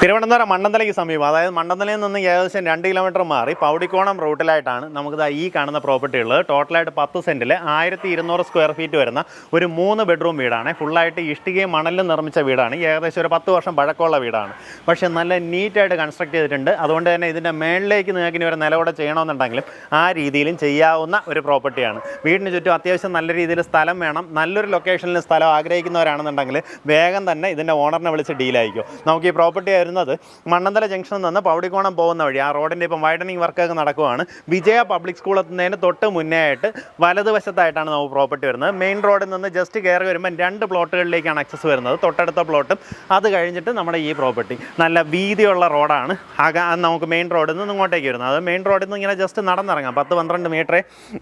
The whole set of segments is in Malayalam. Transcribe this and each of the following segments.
തിരുവനന്തപുരം മണ്ണന്തലയ്ക്ക് സമീപം അതായത് മണ്ണന്തലയിൽ നിന്ന് ഏകദേശം രണ്ട് കിലോമീറ്റർ മാറി പൗടിക്കോണം റൂട്ടിലായിട്ടാണ് നമുക്ക് ദാ ഈ കാണുന്ന പ്രോപ്പർട്ടി ഉള്ളത്. ടോട്ടലായിട്ട് പത്ത് സെന്റിൽ ആയിരത്തി ഇരുന്നൂറ് സ്ക്വയർ ഫീറ്റ് വരുന്ന ഒരു മൂന്ന് ബെഡ്റൂം വീടാണ്. ഫുള്ളായിട്ട് ഇഷ്ടികയും മണലും നിർമ്മിച്ച വീടാണ്. ഏകദേശം ഒരു പത്ത് വർഷം പഴക്കമുള്ള വീടാണ്. പക്ഷേ നല്ല നീറ്റായിട്ട് കൺസ്ട്രക്ട് ചെയ്തിട്ടുണ്ട്. അതുകൊണ്ട് തന്നെ ഇതിന്റെ മേളിലേക്ക് നിങ്ങൾക്ക് ഇനി ഒരു നിലവിടെ ചെയ്യണമെന്നുണ്ടെങ്കിലും ആ രീതിയിലും ചെയ്യാവുന്ന ഒരു പ്രോപ്പർട്ടിയാണ് വീടിന് ചുറ്റും അത്യാവശ്യം നല്ല രീതിയിൽ സ്ഥലം വേണം. നല്ലൊരു ലൊക്കേഷനിൽ സ്ഥലം ആഗ്രഹിക്കുന്നവരാണെന്നുണ്ടെങ്കിൽ വേഗം തന്നെ ഇതിന്റെ ഓണറിനെ വിളിച്ച് ഡീലായിരിക്കും നമുക്ക് ഈ പ്രോപ്പർട്ടി വരുന്നത് മണ്ണന്തല ജംഗ്ഷനിൽ നിന്ന് പൗടിക്കോണം പോകുന്ന വഴി. ആ റോഡിന്റെ ഇപ്പം വൈഡനിങ് വർക്കൊക്കെ നടക്കുവാണ്. വിജയ പബ്ലിക് സ്കൂൾ എത്തുന്നതിന് തൊട്ട് മുന്നേ ആയിട്ട് വലതുവശത്തായിട്ടാണ് നമുക്ക് പ്രോപ്പർട്ടി വരുന്നത്. മെയിൻ റോഡിൽ നിന്ന് ജസ്റ്റ് കയറി വരുമ്പോൾ രണ്ട് പ്ലോട്ടുകളിലേക്കാണ് ആക്സസ് വരുന്നത്. തൊട്ടടുത്ത പ്ലോട്ടും അത് കഴിഞ്ഞിട്ട് നമ്മുടെ ഈ പ്രോപ്പർട്ടി നല്ല വീതിയുള്ള റോഡാണ് അക നമുക്ക് മെയിൻ റോഡിൽ നിന്ന് ഇങ്ങോട്ടേക്ക് വരുന്നത്. അത് മെയിൻ റോഡിൽ നിന്ന് ഇങ്ങനെ ജസ്റ്റ് നടന്നിറങ്ങാം. പത്ത് പന്ത്രണ്ട് മീറ്ററേ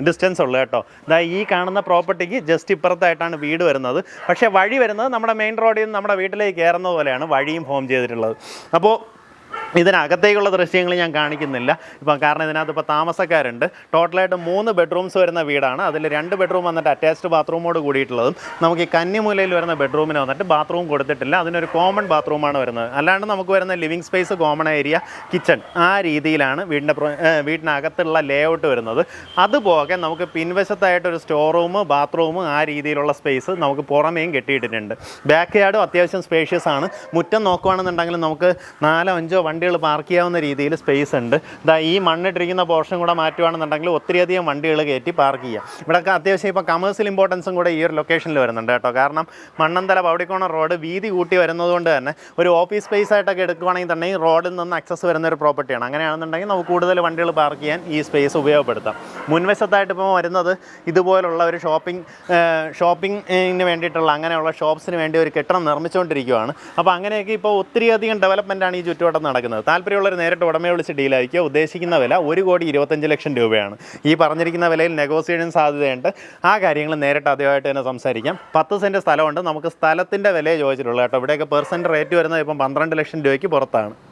ഡിസ്റ്റൻസ് ഉള്ളൂ കേട്ടോ. ഇതാ ഈ കാണുന്ന പ്രോപ്പർട്ടിക്ക് ജസ്റ്റ് ഇപ്പുറത്തായിട്ടാണ് വീട് വരുന്നത്. പക്ഷേ വഴി വരുന്നത് നമ്മുടെ മെയിൻ റോഡിൽ നിന്ന് നമ്മുടെ വീട്ടിലേക്ക് കയറുന്ന പോലെയാണ് വഴിയും ഹോം ചെയ്തിട്ടുള്ളത്. അപ്പോൾ ഇതിനകത്തേക്കുള്ള ദൃശ്യങ്ങൾ ഞാൻ കാണിക്കുന്നില്ല. ഇപ്പം കാരണം ഇതിനകത്ത് ഇപ്പോൾ താമസക്കാരുണ്ട്. ടോട്ടലായിട്ട് മൂന്ന് ബെഡ്റൂംസ് വരുന്ന വീടാണ്. അതിൽ രണ്ട് ബെഡ്റൂം വന്നിട്ട് അറ്റാച്ച്ഡ് ബാത്റൂമോട് കൂടിയിട്ടുള്ളതും നമുക്ക് ഈ കന്നിമൂലയിൽ വരുന്ന ബെഡ്റൂമിന് വന്നിട്ട് ബാത്റൂം കൊടുത്തിട്ടില്ല. അതിനൊരു കോമൺ ബാത്റൂമാണ് വരുന്നത്. അല്ലാണ്ട് നമുക്ക് വരുന്ന living space common area kitchen ആ രീതിയിലാണ് വീടിന്റെ വീടിനകത്തുള്ള ലേ ഔട്ട് വരുന്നത്. അതുപോലെ നമുക്ക് പിൻവശത്തായിട്ടൊരു സ്റ്റോർ റൂം ബാത്റൂം ആ രീതിയിലുള്ള സ്പേസ് നമുക്ക് പുറമേയും കെട്ടിയിട്ടിട്ടുണ്ട്. ബാക്ക് യാർഡും അത്യാവശ്യം സ്പേഷ്യസ് ആണ്. മുറ്റം നോക്കുകയാണെന്നുണ്ടെങ്കിൽ നമുക്ക് നാലോ അഞ്ചോ വണ്ടികൾ പാർക്ക് ചെയ്യാവുന്ന രീതിയിൽ സ്പേസ് ഉണ്ട്. ഇതാ ഈ മണ്ണിട്ടിരിക്കുന്ന പോർഷൻ കൂടെ മാറ്റുകയാണെന്നുണ്ടെങ്കിൽ ഒത്തിരിയധികം വണ്ടികൾ കയറ്റി പാർക്ക് ചെയ്യാം. ഇവിടെ അത്യാവശ്യം ഇപ്പോൾ കമേഴ്സ്യൽ ഇമ്പോർട്ടൻസും കൂടെ ഈ ഒരു ലൊക്കേഷനിൽ വരുന്നുണ്ട് കേട്ടോ. കാരണം മണ്ണന്തല പൗടിക്കോണ റോഡ് വീതി കൂട്ടി വരുന്നതുകൊണ്ട് തന്നെ ഒരു ഓഫീസ് സ്പേസ് ആയിട്ടൊക്കെ എടുക്കുകയാണെങ്കിൽ തന്നെ റോഡിൽ നിന്ന് അക്സസ് വരുന്ന ഒരു പ്രോപ്പർട്ടിയാണ് അങ്ങനെയാണെന്നുണ്ടെങ്കിൽ നമുക്ക് കൂടുതൽ വണ്ടികൾ പാർക്ക് ചെയ്യാൻ ഈ സ്പേസ് ഉപയോഗപ്പെടുത്താം. മുൻവശത്തായിട്ട് ഇപ്പോൾ വരുന്നത് ഇതുപോലുള്ള ഒരു ഷോപ്പിംഗ് ഷോപ്പിംഗിന് വേണ്ടിയിട്ടുള്ള അങ്ങനെയുള്ള ഷോപ്സിന് വേണ്ടി ഒരു കെട്ടിടം നിർമ്മിച്ചുകൊണ്ടിരിക്കുകയാണ് അപ്പോൾ അങ്ങനെയൊക്കെ ഇപ്പോൾ ഒത്തിരിയധികം ഡെവലപ്മെന്റാണ് ഈ ചുറ്റുവട്ടം നടക്കുന്നത്. താല്പര്യമുള്ളവർ നേരിട്ട് ഉടമയെ വിളിച്ച് ഡീലായിരിക്കുക ഉദ്ദേശിക്കുന്ന വില ഒരു കോടി ഇരുപത്തഞ്ച് ലക്ഷം രൂപയാണ്. ഈ പറഞ്ഞിരിക്കുന്ന വിലയിൽ നെഗോസിയേഷൻ സാധ്യതയുണ്ട്. ആ കാര്യങ്ങൾ നേരിട്ട് ആദ്യമായിട്ട് തന്നെ സംസാരിക്കാം. പത്ത് സെന്റ് സ്ഥലമുണ്ട്. നമുക്ക് സ്ഥലത്തിന്റെ വിലയെ ചോദിച്ചിട്ടുള്ളൂ കേട്ടോ. ഇവിടെയൊക്കെ പെർസെന്റ് റേറ്റ് വരുന്നത് ഇപ്പം പന്ത്രണ്ട് ലക്ഷം രൂപയ്ക്ക് പുറത്താണ്.